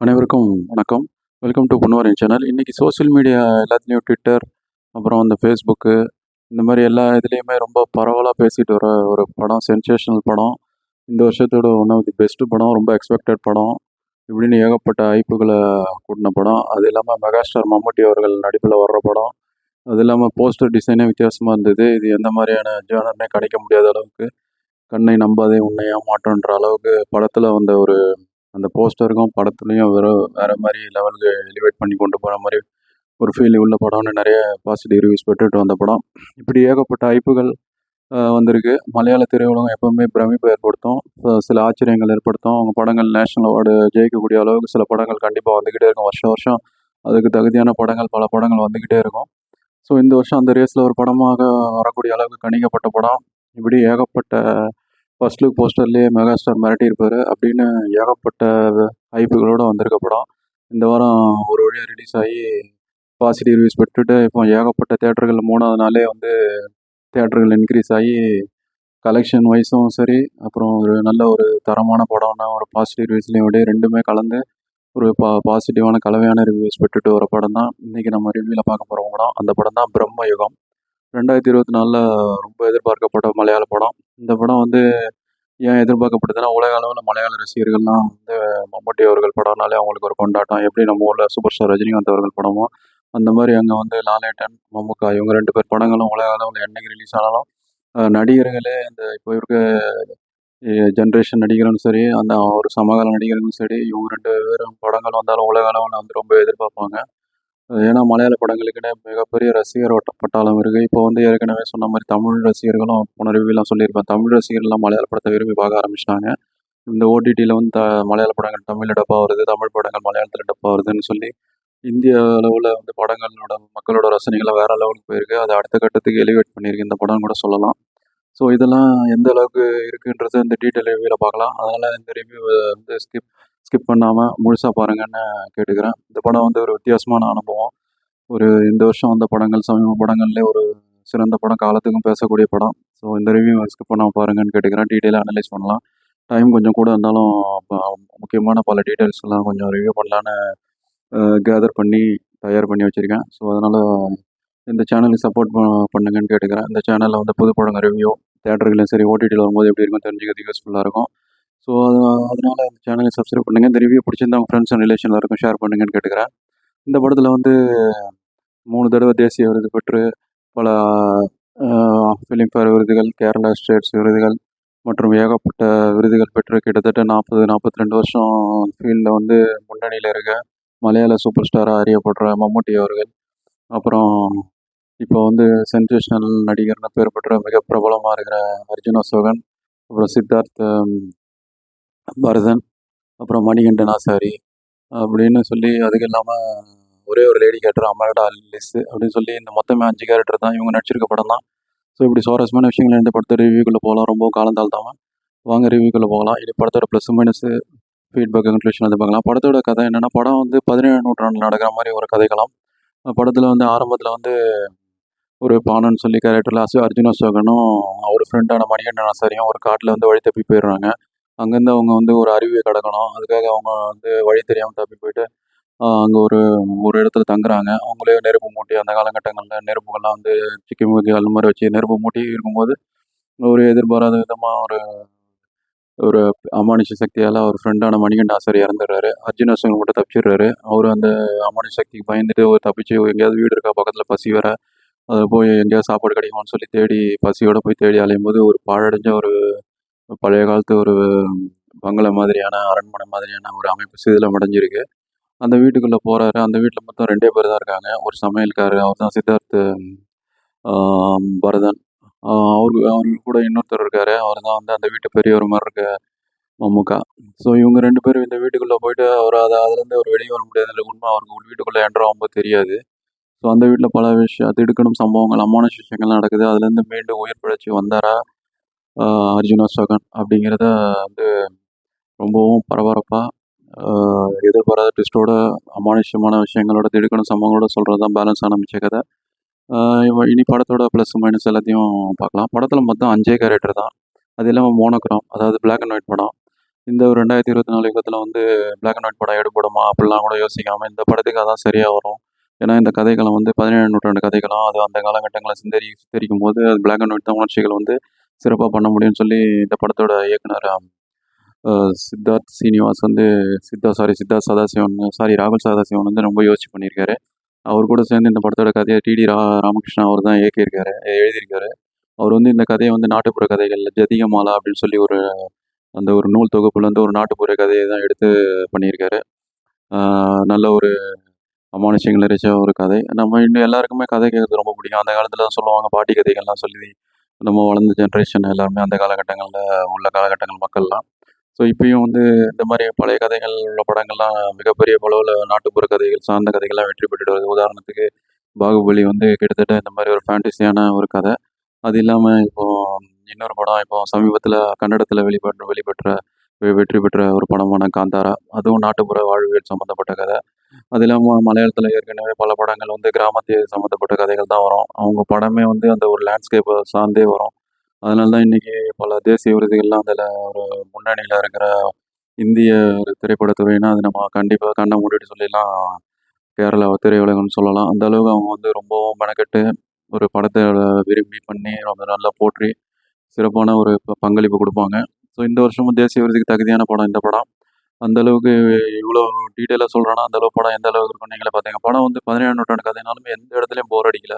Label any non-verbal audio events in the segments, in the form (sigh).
அனைவருக்கும் வணக்கம். Welcome to பொன்னுவரின் சேனல் இன்றைக்கி சோஷியல் மீடியா எல்லாத்துலேயும் ட்விட்டர் அப்புறம் அந்த ஃபேஸ்புக்கு இந்த மாதிரி எல்லா இதுலேயுமே ரொம்ப பரவலாக பேசிட்டு வர ஒரு படம் சென்சேஷனல் படம். இந்த வருஷத்தோட ஒன் ஆஃப் தி பெஸ்ட் படம் ரொம்ப எக்ஸ்பெக்டட் படம். இப்படின்னு ஏகப்பட்ட ஐப்புகளை கூட்டின படம். அது இல்லாமல் மெகாஸ்டார் மம்முட்டி அவர்கள் நடிப்பில் வர்ற படம். அது இல்லாமல் போஸ்டர் டிசைனே வித்தியாசமாக இருந்தது. இது எந்த மாதிரியான ஜேனர்னே கிடைக்க முடியாத அளவுக்கு கண்ணை நம்பாதே உன்னை ஏமாற்றன்ற அளவுக்கு படத்தில் வந்த ஒரு அந்த போஸ்டருக்கும் படத்துலையும் வெறும் வேறு மாதிரி லெவலுக்கு எலிவேட் பண்ணி கொண்டு போகிற மாதிரி ஒரு ஃபீல் உள்ள படம்னு நிறைய பாசிட்டிவ் ரிவ்யூஸ் பெற்றுட்டு வந்த படம். இப்படி ஏகப்பட்ட ஐப்புகள் வந்திருக்கு. மலையாள திரையுலகம் எப்பவுமே பிரமிப்பு ஏற்படுத்தும். சில ஆச்சரியங்கள் ஏற்படுத்தும். அவங்க படங்கள் நேஷனல் அவார்டு ஜெயிக்கக்கூடிய அளவுக்கு சில படங்கள் கண்டிப்பாக வந்துக்கிட்டே இருக்கும். வருஷம் வருஷம் அதுக்கு தகுதியான படங்கள் பல படங்கள் வந்துக்கிட்டே இருக்கும். ஸோ இந்த வருஷம் அந்த ரேஸில் ஒரு படமாக வரக்கூடிய அளவுக்கு கணிக்கப்பட்ட படம். இப்படி ஏகப்பட்ட ஃபர்ஸ்ட் லுக் போஸ்டர்லேயே மெகாஸ்டார் மிரட்டியிருப்பார். அப்படின்னு ஏகப்பட்ட ஹைப்புகளோடு வந்திருக்க படம். இந்த வாரம் ஒரு வழியாக ரிலீஸ் ஆகி பாசிட்டிவ் ரிவ்யூஸ் பெற்றுட்டு இப்போ ஏகப்பட்ட தேட்டர்கள் மூணாவது நாளே வந்து தேட்டர்கள் இன்க்ரீஸ் ஆகி கலெக்ஷன் வைஸும் சரி அப்புறம் ஒரு நல்ல ஒரு தரமான படம்னா ஒரு பாசிட்டிவ் ரிவ்யூஸ்லையும் விட ரெண்டுமே கலந்து ஒரு பா பாசிட்டிவான கலவையான ரிவ்யூஸ் பெற்றுட்டு வர படம் தான் இன்றைக்கி நம்ம ரிவ்யூவில் பார்க்க போகிற படம். அந்த படம் தான் பிரம்ம யுகம் ரெண்டாயிரத்தி இருபத்தி நாலில் ரொம்ப எதிர்பார்க்கப்பட்ட மலையாள படம். இந்த படம் வந்து ஏன் எதிர்பார்க்கப்படுதுன்னா உலக அளவில் மலையாள ரசிகர்கள்லாம் வந்து மம்முட்டி அவர்கள் படம்னாலே அவங்களுக்கு ஒரு கொண்டாட்டம். எப்படி நம்ம ஊரில் சூப்பர் ஸ்டார் ரஜினிகாந்த் அவர்கள் படமோ அந்த மாதிரி அங்கே வந்து லாலேட்டன் மம்முக்கா இவங்க ரெண்டு பேர் படங்களும் உலக அளவில் என்னைக்கு ரிலீஸ் ஆனாலும் நடிகர்களே இந்த இப்போ இருக்க ஜென்ரேஷன் நடிகரும் சரி அந்த ஒரு சமகால நடிகர்களும் சரி இவங்க ரெண்டு பேரும் படங்கள் வந்தாலும் உலக அளவில் வந்து ரொம்ப எதிர்பார்ப்பாங்க. ஏன்னா மலையாள படங்களுக்குன்னு மிகப்பெரிய ரசிகர் வட்ட- பட்டாளம் இருக்குது இப்போ வந்து ஏற்கனவே சொன்ன மாதிரி தமிழ் ரசிகர்களும் போன ரிவ்யூலாம் சொல்லியிருப்பேன் தமிழ் ரசிகர்கள்லாம் மலையாள படத்தை விரும்பி பார்க்க ஆரம்பிச்சிட்டாங்க. இந்த ஓடிடியில் வந்து த மலையாள படங்கள் தமிழ் டப்பாக வருது தமிழ் படங்கள் மலையாளத்தில் டப்பாக வருதுன்னு சொல்லி இந்திய அளவில் வந்து படங்களோட மக்களோட ரசனைகளை வேறு லெவலுக்கு போயிருக்கு. அதை அடுத்த கட்டத்துக்கு எலிவேட் பண்ணியிருக்கு. இந்த படம் கூட சொல்லலாம். ஸோ இதெல்லாம் எந்த அளவுக்கு இருக்குன்றது இந்த டீட்டெயில் ரிவ்யூவில் பார்க்கலாம். அதனால் இந்த ரிவ்யூ வந்து ஸ்கிப் ஸ்கிப் பண்ணாமல் முழுசாக பாருங்கன்னு கேட்டுக்கிறேன். இந்த படம் வந்து ஒரு வித்தியாசமான அனுபவம். ஒரு இந்த வருஷம் வந்த படங்கள் சமீப படங்கள்லேயே ஒரு சிறந்த படம் காலத்துக்கும் பேசக்கூடிய படம். ஸோ இந்த ரிவ்யூ ஸ்கிப் பண்ணாமல் பாருங்கன்னு கேட்டுக்கிறேன். டீட்டெயிலாக அனலைஸ் பண்ணலாம். டைம் கொஞ்சம் கூட இருந்தாலும் ப- முக்கியமான பல டீட்டெயில்ஸ்லாம் கொஞ்சம் ரிவ்யூ பண்ணலான்னு கேதர் பண்ணி தயார் பண்ணி வச்சுருக்கேன். ஸோ அதனால் இந்த சேனலுக்கு சப்போர்ட் பண்ணுங்கன்னு கேட்டுக்கிறேன். இந்த சேனலில் வந்து புது படங்கள் ரிவ்யூ தேட்டர்களையும் சரி ஓடிடியில் வரும்போது எப்படி இருக்கும் தெரிஞ்சுக்கிறதுக்கு யூஸ்ஃபுல்லாக இருக்கும். ஸோ அது அதனால் இந்த சேனலை சப்ஸ்கிரைப் பண்ணுங்கள் இந்த ரிவ்யூ பிடிச்சிருந்தா உங்கள் ஃப்ரெண்ட்ஸ் அண்ட் ரிலேஷன் எல்லாருக்கும் ஷேர் பண்ணுங்கன்னு கேட்டுக்கிறேன். இந்த படத்தில் வந்து மூணு தடவை தேசிய விருது பெற்று பல ஃபிலிம்ஃபேர் விருதுகள் கேரளா ஸ்டேட்ஸ் விருதுகள் மற்றும் ஏகப்பட்ட விருதுகள் பெற்று கிட்டத்தட்ட நாற்பது நாற்பத்தி ரெண்டு வருஷம் ஃபீல்டில் வந்து முன்னணியில் இருக்க மலையாள சூப்பர் ஸ்டாராக அறியப்படுற மம்முட்டி அவர்கள். அப்புறம் இப்போ வந்து சென்சேஷனல் நடிகர்னு பேர் பெற்ற மிக பிரபலமாக இருக்கிற அர்ஜுன் அசோகன் அப்புறம் சித்தார்த் பரதன் அப்புறம் மணிகண்டன் ஆசாரி அப்படின்னு சொல்லி அதுக்கு இல்லாமல் ஒரே ஒரு லேடி கேரக்டர் அமல்டா லிஸ் அப்படின்னு சொல்லி இந்த மொத்தமே அஞ்சு கேரக்டர் தான் இவங்க நடிச்சிருக்க படம் தான். ஸோ இப்படி சுவாரஸ்யமான விஷயங்கள் இந்த படத்தை ரிவ்யூக்குள்ளே போகலாம். ரொம்ப காலம் தாழ்த்தாமல் வாங்க ரிவ்யூக்குள்ளே போகலாம். இது படத்தோட ப்ளஸ் மைனஸ் ஃபீட்பேக் கன்க்ளூஷன் வந்து பார்க்கலாம். படத்தோட கதை என்னென்னா படம் வந்து பதினேழு நூற்றாண்டில் நடக்கிற மாதிரி ஒரு கதைக்கலாம். படத்தில் வந்து ஆரம்பத்தில் வந்து ஒரு பானன்னு சொல்லி கேரக்டரில் அசு அர்ஜுன் அசோகனும் அவர் ஃப்ரெண்டான மணிகண்டன் ஆசாரியும் ஒரு காட்டில் வந்து வழி தப்பி போயிடுறாங்க. அங்கேருந்து அவங்க வந்து ஒரு அருவியை கடக்கணும். அதுக்காக அவங்க வந்து வழி தெரியாமல் தப்பி போயிட்டு அங்கே ஒரு ஒரு இடத்துல தங்குறாங்க. அவங்களே நெருப்பு மூட்டி அந்த காலகட்டங்களில் நெருப்புகள்லாம் வந்து சிக்கி முக்கி அந்த மாதிரி வச்சு நெருப்பு மூட்டி இருக்கும்போது ஒரு எதிர்பாராத விதமாக ஒரு ஒரு அமானுஷ சக்தியால் அவர் ஃப்ரெண்டான மணிகண்ட ஆசாரி இறந்துடுறாரு. அர்ஜுன் அசோகன் மட்டும் தப்பிச்சிடுறாரு. அவர் அந்த அமானுஷ சக்திக்கு பயந்துட்டு ஒரு தப்பிச்சு எங்கேயாவது வீடு இருக்கா பக்கத்தில் பசி வேற அதை போய் எங்கேயாவது சாப்பாடு கிடைக்குமான்னு சொல்லி தேடி பசியோடு போய் தேடி அலையும் போது ஒரு பாழடைஞ்ச ஒரு பழைய காலத்து ஒரு பங்களா மாதிரியான அரண்மனை மாதிரியான ஒரு அமைப்பு சிதிலம் அடைஞ்சிருக்கு. அந்த வீட்டுக்குள்ளே போகிறாரு அந்த வீட்டில் மொத்தம் ரெண்டே பேர் தான் இருக்காங்க. ஒரு சமையல்காரர் அவர் தான் சித்தார்த் பரதன். ஆஹ் அவரு கூட இன்னொருத்தர் இருக்காரு. அவர் தான் வந்து அந்த வீட்டு பெரியவர் மாதிரி இருக்க மம்முக்கா. ஸோ இவங்க ரெண்டு பேரும் இந்த வீட்டுக்குள்ளே போயிட்டு அவர் அதை அதுலேருந்து அவர் வெளியே வர முடியாதுன்ற உண்மை அவருக்கு உள் வீட்டுக்குள்ளே என்ட்ரு ஆகும்போது தெரியாது. ஸோ அந்த வீட்டில் பல விஷயம் திடுக்கணும் சம்பவங்கள் அம்மான விஷயங்கள்லாம் நடக்குது. அதுலேருந்து மீண்டும் உயிர் பிழைச்சி வந்தாரா? அர்ஜுன் அசோகன் அப்படிங்கிறத வந்து ரொம்பவும் பரபரப்பாக எதிர்பாராத ட்விஸ்டோட அமானுஷ்யமான விஷயங்களோட திடுக்கணும் சம்பவங்களோட சொல்கிறது தான் பேலன்ஸ் ஆரம்பிச்ச கதை இனி படத்தோட ப்ளஸ் மைனஸ் எல்லாத்தையும் பார்க்கலாம் படத்தில் மொத்தம் அஞ்சே கேரக்டர் தான் அது இல்லாமல் மோனோக்ராம் அதாவது பிளாக் அண்ட் ஒயிட் படம் இந்த ஒரு ரெண்டாயிரத்தி இருபத்தி நாலு யுகத்தில் வந்து பிளாக் அண்ட் ஒயிட் படம் எடுபடுமா? அப்படிலாம் கூட யோசிக்காமல் இந்த படத்துக்கு அதான் சரியாக வரும். ஏன்னா, இந்த கதைகளை வந்து 17ஆம் நூற்றாண்டு கதைகளும் அது அந்த காலகட்டங்கள்ல சித்தரி சித்தரிக்கும்போது, அது பிளாக் அண்ட் ஒயிட் தான் உணர்ச்சிகள் வந்து சிறப்பாக பண்ண முடியும்னு சொல்லி, இந்த படத்தோட இயக்குனர் சித்தார்த் சீனிவாஸ் வந்து சித்தா சாரி சித்தார்த் சதாசிவன் சாரி ராகுல் சதாசிவன் வந்து ரொம்ப யோசிச்சு பண்ணியிருக்காரு. அவர் கூட சேர்ந்து இந்த படத்தோட கதையை டி.டி. ரா ராமகிருஷ்ணா அவர் தான் இயக்கியிருக்காரு எழுதியிருக்காரு. அவர் வந்து இந்த கதையை வந்து நாட்டுப்புற கதைகள் ஜதிகமாலா அப்படின்னு சொல்லி ஒரு அந்த ஒரு நூல் தொகுப்புலேருந்து ஒரு நாட்டுப்புற கதையை தான் எடுத்து பண்ணியிருக்காரு. நல்ல ஒரு அமானுஷங்கள் நிறைச்ச ஒரு கதை. நம்ம இன்னும் எல்லாருக்குமே கதை கேட்கறது ரொம்ப பிடிக்கும். அந்த காலத்தில் சொல்லுவாங்க பாட்டி கதைகள்லாம் சொல்லி, நம்ம வளர்ந்த ஜென்ரேஷன் எல்லாருமே அந்த காலகட்டங்களில் உள்ள காலகட்டங்கள் மக்கள்லாம். ஸோ இப்பயும் வந்து இந்த மாதிரி பழைய கதைகள் உள்ள படங்கள்லாம் மிகப்பெரிய பளவில் நாட்டுப்புற கதைகள் சார்ந்த கதைகள்லாம் வெற்றி பெற்றுட்டு வருது. உதாரணத்துக்கு பாகுபலி வந்து கிட்டத்தட்ட இந்த மாதிரி ஒரு ஃபேண்டஸியான ஒரு கதை. அது இல்லாமல் இப்போ இன்னொரு படம் இப்போ சமீபத்தில் கன்னடத்தில் வெளிப்பட்ட வெளிப்பெற்ற வெற்றி பெற்ற ஒரு படமான காந்தாரா. அதுவும் நாட்டுப்புற வாழ்வியல் சம்மந்தப்பட்ட கதை. அது இல்லாமல் மலையாளத்தில் ஏற்கனவே பல படங்கள் வந்து கிராமத்து சம்மந்தப்பட்ட கதைகள் தான் வரும். அவங்க படமே வந்து அந்த ஒரு லேண்ட்ஸ்கேப்பை சார்ந்தே வரும். அதனால தான் இன்றைக்கி பல தேசிய விருதுகள்லாம் அதில் ஒரு முன்னணியில் இருக்கிற இந்திய ஒரு திரைப்படத்துறைனா, அது நம்ம கண்டிப்பாக கண்ணை மூடிட்டு சொல்லிடலாம். கேரளா திரையுலகம்னு சொல்லலாம். அந்த அளவுக்கு அவங்க வந்து ரொம்பவும் மெனக்கெட்டு ஒரு படத்தை விரும்பி பண்ணி ரொம்ப நல்லா போற்றி, சிறப்பான ஒரு ப பங்களிப்பு கொடுப்பாங்க ஸோ இந்த வருஷமும் தேசிய விருதுக்கு தகுதியான படம் இந்த படம். அந்த அளவுக்கு இவ்வளோ டீட்டெயிலாக சொல்கிறேன்னா அந்த அளவு படம் எந்த அளவுக்கு இருக்கும் நீங்களே பார்த்தீங்கன்னா படம் வந்து 17ஆம் நூற்றாண்டு கதைனாலும் எந்த இடத்துலையும் போர் அடிக்கல.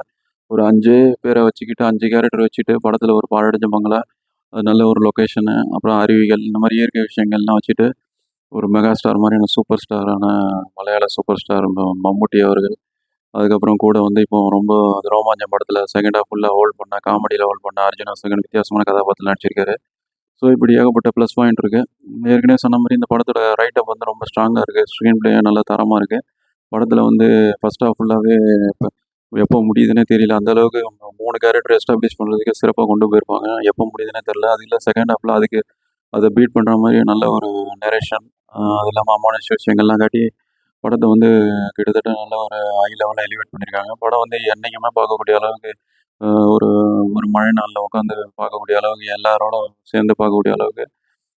ஒரு அஞ்சு பேரை வச்சுக்கிட்டு அஞ்சு கேரக்டர் வச்சுட்டு படத்தில் ஒரு பாழடைஞ்ச பங்களா, அது நல்ல ஒரு லொகேஷனு, அப்புறம் அருவிகள் இந்த மாதிரி இயற்கை விஷயங்கள்லாம் வச்சுட்டு, ஒரு மெகா ஸ்டார் மாதிரியான சூப்பர் ஸ்டாரான மலையாள சூப்பர் ஸ்டார் மம்முட்டி அவர்கள். அதுக்கப்புறம் கூட வந்து இப்போ ரொம்ப ரோமாஞ்சம் படத்தில் செகண்ட் ஹாஃப் ஃபுல்லாக ஹோல்ட் பண்ண காமெடியில் ஹோல்ட் பண்ண அர்ஜுனா செகண்ட் வித்தியாசமான கதாபாத்திரம் நடிச்சிருக்காரு. ஸோ இப்படி ஏகப்பட்ட ப்ளஸ் பாயிண்ட் இருக்குது ஏற்கனவே சொன்ன மாதிரி இந்த படத்தோட ரைட் அப் வந்து ரொம்ப ஸ்ட்ராங்காக இருக்குது ஸ்க்ரீன் பிளே நல்ல தரமாக இருக்குது படத்தில் வந்து ஃபர்ஸ்ட் ஆஃப் ஃபுல்லாகவே இப்போ எப்போ முடியுதுன்னே தெரியல. அந்த அளவுக்கு 3 கேரக்டர் எஸ்டாப்ளிஷ் பண்ணுறதுக்கு சிறப்பாக கொண்டு போயிருப்பாங்க. எப்போ முடியுதுன்னே தெரியல. அது இல்லை செகண்ட் ஹாஃப்ல அதுக்கு அதை பீட் பண்ணுற மாதிரி நல்ல ஒரு நரேஷன், அது இல்லாமல் அமானுஷ்ய விஷயங்கள்லாம் காட்டி, படத்தை வந்து கிட்டத்தட்ட நல்ல ஒரு ஹை லெவலில் எலிவேட் பண்ணியிருக்காங்க. படம் வந்து என்றைக்குமே பார்க்கக்கூடிய அளவுக்கு ஒரு ஒரு மழை நாளில் உட்காந்து பார்க்கக்கூடிய அளவுக்கு எல்லாரோட சேர்ந்து பார்க்கக்கூடிய அளவுக்கு,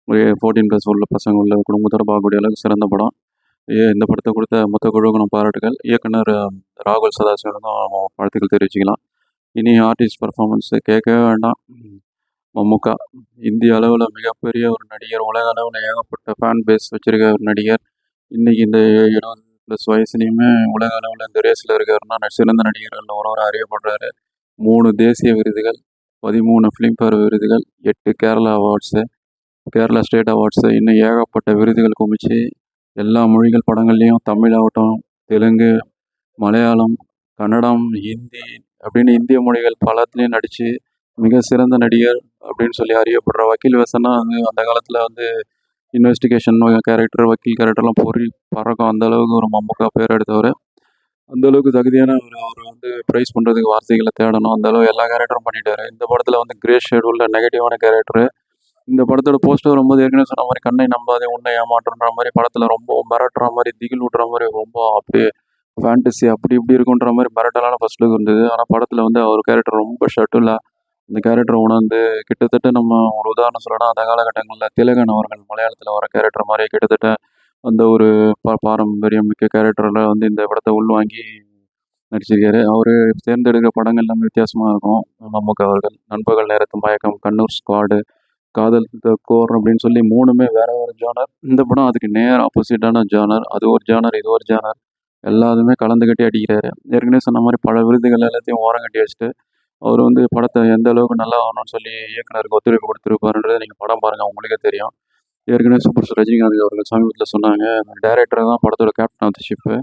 ஒரு 14 பிளஸ் உள்ள பசங்க உள்ள குடும்பத்தோட பார்க்கக்கூடிய அளவுக்கு சிறந்த படம். ஏ இந்த படத்தை கொடுத்த மொத்த குழுவுக்கும் பாராட்டுகள். இயக்குனர் ராகுல் சதாசிவனுக்கும் வாழ்த்துக்கள் தெரிவிச்சுக்கலாம். இனி ஆர்டிஸ்ட் பெர்ஃபார்மன்ஸ் கேட்கவே வேண்டாம். மம்முக்கா இந்திய அளவில் மிகப்பெரிய ஒரு நடிகர். உலக அளவில் ஏகப்பட்ட ஃபேன் பேஸ் வச்சுருக்க ஒரு நடிகர். இன்றைக்கி இந்த இருபது ப்ளஸ் வயசுலேயுமே உலக அளவில் இந்த ரேஸில் இருக்காருன்னா, சிறந்த நடிகர்கள் ஒருவரா அறியப்படுறாரு. மூணு தேசிய விருதுகள், 13 ஃபிலிம்பேர் விருதுகள், எட்டு Kerala awards, Kerala state awards இன்னும் ஏகப்பட்ட விருதுகள் குமிச்சு, எல்லா மொழிகள் படங்கள்லேயும் தமிழ் ஆகட்டும் தெலுங்கு, மலையாளம், கன்னடம், ஹிந்தி அப்படின்னு இந்திய மொழிகள் பலத்துலேயும் நடித்து மிக சிறந்த நடிகர் அப்படின்னு சொல்லி அறியப்படுற வக்கீல் வேசன்னா வந்து அந்த காலத்தில் வந்து இன்வெஸ்டிகேஷன் கேரக்டர், வக்கீல் கேரக்டர்லாம் பொறி பறக்கும். அந்த அளவுக்கு ஒரு மம்முக்கா பேர் எடுத்தவர் அந்த அளவுக்கு தகுதியான ஒரு அவர் வந்து ப்ரைஸ் பண்ணுறதுக்கு வார்த்தைகளை தேடணும். அந்த அளவு எல்லா கேரக்டரும் பண்ணிட்டாரு. இந்த படத்தில் வந்து கிரே ஷேட் உள்ள நெகட்டிவான கேரக்டரு. இந்த படத்தோட போஸ்டர் வரும்போது ஏற்கனவே சொன்ன மாதிரி கண்ணை நம்பாதே உன்னை ஏமாற்றுன்ற மாதிரி படத்தில் ரொம்ப மிரட்டுற மாதிரி திகில் ஊட்டுற மாதிரி ரொம்ப அப்படியே ஃபேண்டஸி அப்படி இப்படி இருக்குன்ற மாதிரி மிரட்டலான ஃபர்ஸ்ட் லுக் இருந்தது. ஆனால் படத்தில் வந்து அவர் கேரக்டர் ரொம்ப ஷட்டில் அந்த கேரக்டரை உணர்ந்து கிட்டத்தட்ட நம்ம ஒரு உதாரணம் சொல்லணும்னா, அந்த காலகட்டங்களில் திலகன் அவர்கள் மலையாளத்தில் வர கேரக்டர் மாதிரி கிட்டத்தட்ட அந்த ஒரு பா பாரம்பரியம் மிக்க கேரக்டரில் வந்து இந்த படத்தை உள்வாங்கி நடிச்சிருக்காரு. அவர் தேர்ந்தெடுக்கிற படங்கள் எல்லாமே வித்தியாசமாக இருக்கும். மம்முக்கா அவர்கள். நண்பகல் நேரத்து மயக்கம், கண்ணூர் ஸ்குவாடு, காதல் த கோர் அப்படின்னு சொல்லி மூணுமே வேற வேற ஜானர். இந்த படம் அதுக்கு நேர் ஆப்போசிட்டான ஜானர். அது ஒரு ஜானர், இது ஒரு ஜானர். எல்லாத்துமே கலந்துக்கிட்டே அடிக்கிறாரு. ஏற்கனவே சொன்ன மாதிரி பல விருதுகள் எல்லாத்தையும் ஓரம் கட்டி வச்சுட்டு, அவர் வந்து படத்தை எந்த அளவுக்கு நல்லா ஆகணும்னு சொல்லி இயக்குனருக்கு ஒத்துழைப்பு கொடுத்துருப்பாருன்றது நீங்கள் படம் பாருங்கள் உங்களுக்கே தெரியும். ஏற்கனவே சூப்பர் ஸ்டார் ரஜினிகாந்த் அவர்கள் சமீபத்தில் சொன்னாங்க, டேரக்டர் தான் படத்தோட கேப்டன் ஆஃப் தி ஷிப்பு.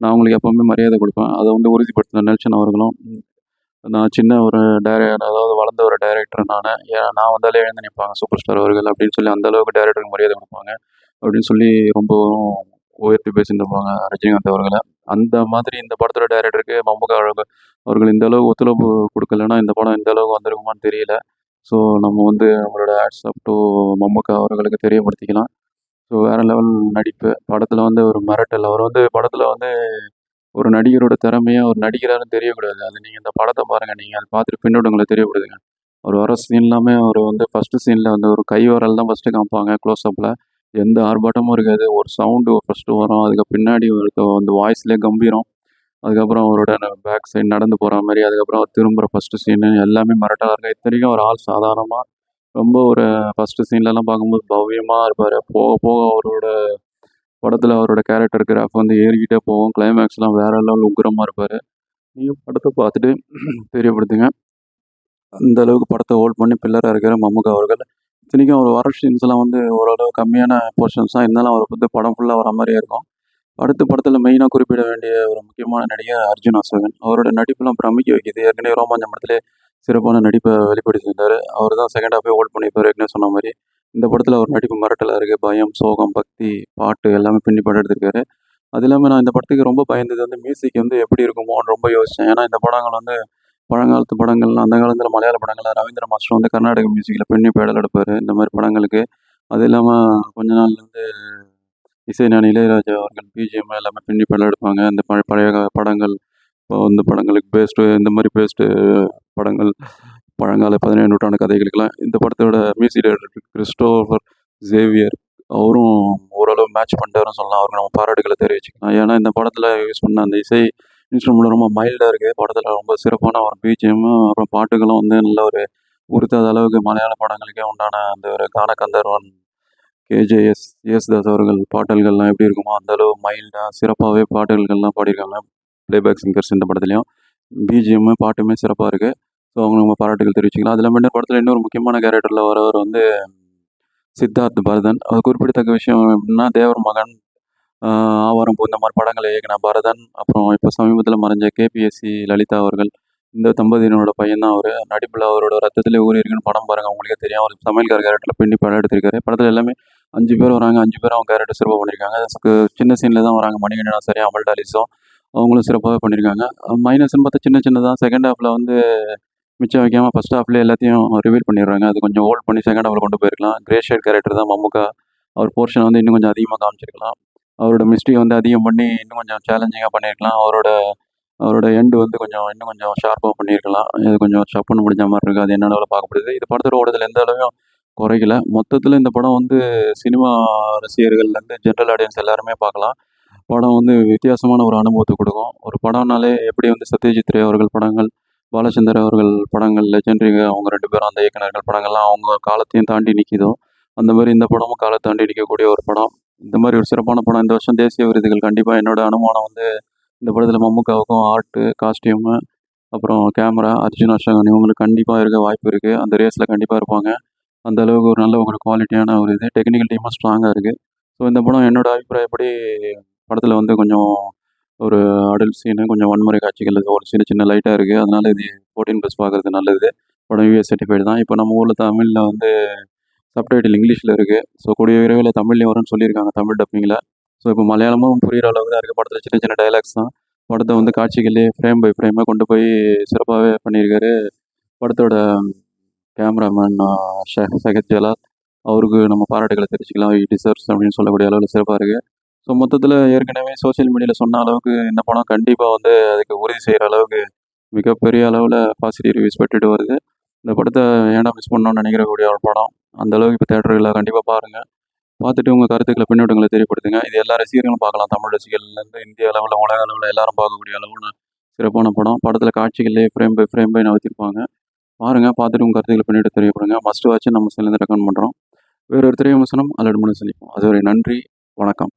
நான் அவங்களுக்கு எப்போவுமே மரியாதை கொடுப்பேன் அதை வந்து உறுதிப்படுத்தின நெல்சன் அவர்களும், நான் சின்ன ஒரு டைர அதாவது வளர்ந்த ஒரு டேரக்டர் நான் ஏன் நான் வந்தாலே எழுந்து நிற்பாங்க சூப்பர் ஸ்டார் அவர்கள் அப்படின்னு சொல்லி அந்த அளவுக்கு மரியாதை கொடுப்பாங்க அப்படின்னு சொல்லி ரொம்பவும் உயர்த்தி பேசியிருந்திருப்பாங்க ரஜினிகாந்த் அவர்களை அந்த மாதிரி இந்த படத்தோட டேரக்டருக்கு மம்முக்கா அவர்கள் அவர்கள் இந்த அளவு ஒத்துழைப்பு கொடுக்கலன்னா இந்த படம் இந்த அளவுக்கு வந்திருக்குமான்னு தெரியல. ஸோ நம்ம வந்து நம்மளோட ஆட்ஸ் ஆஃப் டூ மம்முக்கா அவர்களுக்கு தெரியப்படுத்திக்கலாம். ஸோ வேறு லெவல் நடிப்பு. படத்தில் வந்து ஒரு மிரட்டல். அவர் வந்து படத்தில் வந்து ஒரு நடிகரோட திறமைய ஒரு நடிகரான்னு தெரியக்கூடாது. அது நீங்கள் இந்த படத்தை பாருங்கள் நீங்கள் அதை பார்த்துட்டு பின்னோடு உங்களுக்கு தெரியப்படுதுங்க. அவர் வர சீன் எல்லாமே அவர் வந்து ஃபஸ்ட்டு சீனில் வந்து ஒரு கை வரல் தான் ஃபஸ்ட்டு காமிப்பாங்க க்ளோஸ்அப்பில் எந்த ஆர்ப்பாட்டமும் இருக்காது. ஒரு சவுண்டு ஃபஸ்ட்டு வரும். அதுக்கு பின்னாடி ஒருத்த வந்து வாய்ஸ்லேயே கம்பீரம். அதுக்கப்புறம் அவரோட பேக் சைடு நடந்து போகிற மாதிரி அதுக்கப்புறம் அவர் திரும்புகிற ஃபர்ஸ்ட்டு சீனு எல்லாமே மரட்டாக இருக்கும். இத்தனைக்கும் ஒரு ஆள் சாதாரணமாக ரொம்ப ஒரு ஃபர்ஸ்ட்டு சீன்லலாம் பார்க்கும்போது பவ்யமாக இருப்பார் போக போக அவரோட படத்தில் அவரோட கேரக்டர் கிராஃப் வந்து ஏறிக்கிட்டே போகும். கிளைமேக்ஸ்லாம் வேற லெவல் உக்கிரமாக இருப்பார் நீங்கள் படத்தை பார்த்துட்டு (clears throat) தெரியப்படுத்துங்க. அந்த அளவுக்கு படத்தை ஹோல்ட் பண்ணி பில்லராக இருக்கிற மம்முக்கா அவர்கள். இத்தனைக்கும் அவர் வர சீன்ஸ்லாம் வந்து ஓரளவு கம்மியான போர்ஷன்ஸ் தான். இருந்தாலும் அவரை வந்து படம் ஃபுல்லாக வர மாதிரியே இருக்கும். அடுத்த படத்தில் மெயினாக குறிப்பிட வேண்டிய ஒரு முக்கியமான நடிகர் அர்ஜுன் அசோகன். அவரோட நடிப்பெல்லாம் பிரமிக்க வைக்கிது ஏற்கனவே ரோமாஞ்சம் படத்திலே சிறப்பான நடிப்பை வெளிப்படுத்தி இருந்தார் அவர் தான் செகண்ட் ஹாஃபே ஹோல்ட் பண்ணிப்பார் ஏற்கனவே சொன்ன மாதிரி இந்த படத்தில் அவர் நடிப்பு மிரட்டலாக இருக்குது பயம், சோகம், பக்தி, பாட்டு எல்லாமே பின்னி படம் எடுத்திருக்காரு. அது இல்லாமல் நான் இந்த படத்துக்கு ரொம்ப பயந்தது வந்து மியூசிக் வந்து எப்படி இருக்குமோன்னு ரொம்ப யோசித்தேன் ஏன்னா இந்த படங்கள் வந்து பழங்காலத்து படங்கள்லாம் அந்த காலத்தில் மலையாள படங்கள்லாம் ரவீந்திர மாஸ்டர் வந்து கர்நாடக மியூசிக்கில் பின்னி பேடல் எடுப்பார் இந்த மாதிரி படங்களுக்கு. அது இல்லாமல் கொஞ்ச நாள் வந்து இசைஞானி இளையராஜா அவர்கள் பிஜிஎம் எல்லாமே பின்னி படம் எடுப்பாங்க. அந்த பழைய பழைய படங்கள் இப்போ இந்த படங்களுக்கு பேஸ்டு இந்த மாதிரி பேஸ்டு படங்கள் பழங்கால 17ஆம் நூற்றாண்டு கதைகளுக்கெல்லாம் இந்த படத்தோட மியூசிக் டைரக்டர் கிறிஸ்டோபர் ஜேவியர் அவரும் ஓரளவு மேட்ச் பண்ணிட்டாருன்னு சொல்லலாம். அவருக்கு நம்ம பாராட்டுகளை தெரிவிச்சுக்கலாம். ஏன்னா இந்த படத்தில் யூஸ் பண்ண அந்த இசை இன்ஸ்ட்ருமெண்ட் ரொம்ப மைல்டாக இருக்குது படத்தில் ரொம்ப சிறப்பான ஒரு பிஜிஎம்மும் அப்புறம் பாட்டுகளும் வந்து நல்ல ஒரு உறுத்தாத அளவுக்கு மலையாள படங்களுக்கே உண்டான அந்த ஒரு கான கந்தர்வன் கேஜேஎஸ் ஏசுதாஸ் அவர்கள் பாடல்கள்லாம் எப்படி இருக்குமோ அந்த அளவு சிறப்பாகவே பாடல்கள்லாம் பாடியிருக்காங்க. பிளேபேக் சிங்கர்ஸ் இந்த படத்துலையும் பிஜிஎம்மு பாட்டுமே சிறப்பாக இருக்குது ஸோ அவங்களுக்கு நம்ம பாராட்டுகள் தெரிவிச்சுக்கலாம். அதில் மட்டும் படத்தில் இன்னொரு முக்கியமான கேரக்டரில் வரவர் வந்து சித்தார்த் பரதன். அது குறிப்பிடத்தக்க விஷயம் எப்படின்னா தேவர் மகன், ஆவாரம் பூ இந்த மாதிரி படங்களை இயக்கின பரதன், அப்புறம் இப்போ சமீபத்தில் மறைஞ்ச கேபிஎஸ்சி லலிதா அவர்கள். இந்த தம்பதியினரோட பையன் தான் நடிப்பில் நடிப்புல அவரோட ரத்தத்திலே ஊறியிருக்குன்னு படம் பாருங்கள் உங்களுக்கே தெரியும். அவர் சமையல்கார கேரக்டரில் பின்னி படம் எடுத்திருக்காரு. படத்தில் எல்லாமே அஞ்சு பேர் வராங்க. அஞ்சு பேரும் அவங்க கேரக்டர் சிறப்பாக பண்ணியிருக்காங்க. சின்ன சீனில் தான் வராங்க. மணிகண்டனும் சரி, அமல் டாலிஸும் அவங்களும் சிறப்பாக பண்ணியிருக்காங்க. மைனஸ்ன்னு பார்த்தா சின்ன சின்னதாக செகண்ட் ஹாஃபில் வந்து மிச்சம் வைக்காமல் ஃபஸ்ட் ஹாஃப்லயே எல்லாத்தையும் ரிவீல் பண்ணிடுறாங்க. அது கொஞ்சம் ஹோல்ட் பண்ணி செகண்ட் ஹாஃபில் கொண்டு போயிருக்கலாம். கிரே ஷேட் கேரக்டர் தான் மம்முக்கா. அவர் போர்ஷன் வந்து இன்னும் கொஞ்சம் அதிகமாக காமிச்சிருக்கலாம். அவரோட மிஸ்டேக் வந்து அதிகம் பண்ணி இன்னும் கொஞ்சம் சேலஞ்சிங்காக பண்ணியிருக்கலாம். அவரோட அவரோட எண்டு வந்து கொஞ்சம் இன்னும் கொஞ்சம் ஷார்ப்பாக பண்ணியிருக்கலாம். இது கொஞ்சம் சப்புன்னு முடிஞ்ச மாதிரி இருக்குது அது என்ன அளவுல பார்க்கப்படுது. இது படத்தோட ஓடுதல் எந்த அளவையும் குறைக்கல. மொத்தத்தில் இந்த படம் வந்து சினிமா ரசிகர்கள்லேருந்து ஜென்ரல் ஆடியன்ஸ் எல்லாருமே பார்க்கலாம். படம் வந்து வித்தியாசமான ஒரு அனுபவத்தை கொடுக்கும் ஒரு படம்னாலே எப்படி வந்து சத்யஜித் ரே அவர்கள் படங்கள், பாலச்சந்தர் அவர்கள் படங்கள், லெஜெண்டரிங்க அவங்க ரெண்டு பேரும் அந்த இயக்குநர்கள் படங்கள்லாம் அவங்க காலத்தையும் தாண்டி நிற்கிதோ அந்த மாதிரி இந்த படமும் காலை தாண்டி நிற்கக்கூடிய ஒரு படம். இந்த மாதிரி ஒரு சிறப்பான படம் இந்த வருஷம் தேசிய விருதுகள் கண்டிப்பாக என்னோட அனுமானம் வந்து இந்த படத்தில் மம்முக்காவுக்கும் ஆர்ட்டு, காஸ்டியூமு, அப்புறம் கேமரா, அர்ஜுன் அசோகன் இவங்களுக்கு கண்டிப்பாக இருக்க வாய்ப்பு இருக்குது அந்த ரேஸில் கண்டிப்பாக இருப்பாங்க. அந்த அளவுக்கு ஒரு நல்ல ஒரு குவாலிட்டியான ஒரு இது. டெக்னிக்கல் டீமாக ஸ்ட்ராங்காக இருக்குது ஸோ இந்த படம் என்னோடய அபிப்பிராயப்படி படத்தில் வந்து கொஞ்சம் ஒரு அடல்ட் சீனு, கொஞ்சம் வன்முறை காட்சிகள் ஒரு சின்ன சின்ன லைட்டாக இருக்குது அதனால இது ஃபோர்டீன் ப்ளஸ் பார்க்குறது நல்லது. படம் யூஎஸ் சர்டிஃபைடு தான். இப்போ நம்ம ஊரில் தமிழில் வந்து சப்டைட்டில் இங்கிலீஷில் இருக்குது ஸோ கூடிய விரைவில் தமிழ்லேயும் வரும்னு சொல்லியிருக்காங்க தமிழ் டப்பிங்கில் ஸோ இப்போ மலையாளமும் புரிகிற அளவுக்கு தான் இருக்குது படத்தில் சின்ன சின்ன டைலாக்ஸ் தான். படத்தை வந்து காட்சிகளே ஃப்ரேம் பை ஃப்ரேமாக கொண்டு போய் சிறப்பாகவே பண்ணியிருக்காரு. படத்தோட கேமராமேன் அ சகத் ஜலால். அவருக்கு நம்ம பாராட்டுகளை தெரிவிச்சுக்கலாம். ஹி டிசர்வ்ஸ் அப்படின்னு சொல்லக்கூடிய அளவில் சிறப்பாக இருக்குது ஸோ மொத்தத்தில் ஏற்கனவே சோசியல் மீடியாவில் சொன்ன அளவுக்கு இந்த படம் கண்டிப்பாக வந்து அதுக்கு உறுதி செய்கிற அளவுக்கு மிகப்பெரிய அளவில் பாசிட்டிவ் ரிவ்யூஸ் பெற்றுட்டு வருது. இந்த படத்தை ஏன்டா மிஸ் பண்ணோம்னு நினைக்கிறக்கூடிய ஒரு படம். அந்த அளவுக்கு இப்போ தியேட்டர்கள்ல கண்டிப்பாக பாருங்கள் பார்த்துட்டு உங்கள் கருத்துக்களை பின்னோட்டங்களை தெரியப்படுத்துங்க. இது எல்லா ரசிகர்களும் பார்க்கலாம். தமிழ் ரசிகர்கள்லேருந்து இந்திய அளவில் உலக அளவில் எல்லாரும் பார்க்கக்கூடிய அளவில் சிறப்பான படம். படத்தில் காட்சிகள்லேயே ஃப்ரேம் பை ஃப்ரேம் பை நகர்த்தியிருப்பாங்க. பாருங்கள் பார்த்துட்டு உங்கள் கருத்துக்களை பண்ணிட்டு தெரியப்படுங்க. மஸ்ட்டு வாட்ச் நம்ம சிலேருந்து ரெக்கமெண்ட் பண்ணுறோம் வேறு ஒரு திரை விமர்சனம் அல்லது மனு சந்திப்போம் அதுவரை நன்றி வணக்கம்.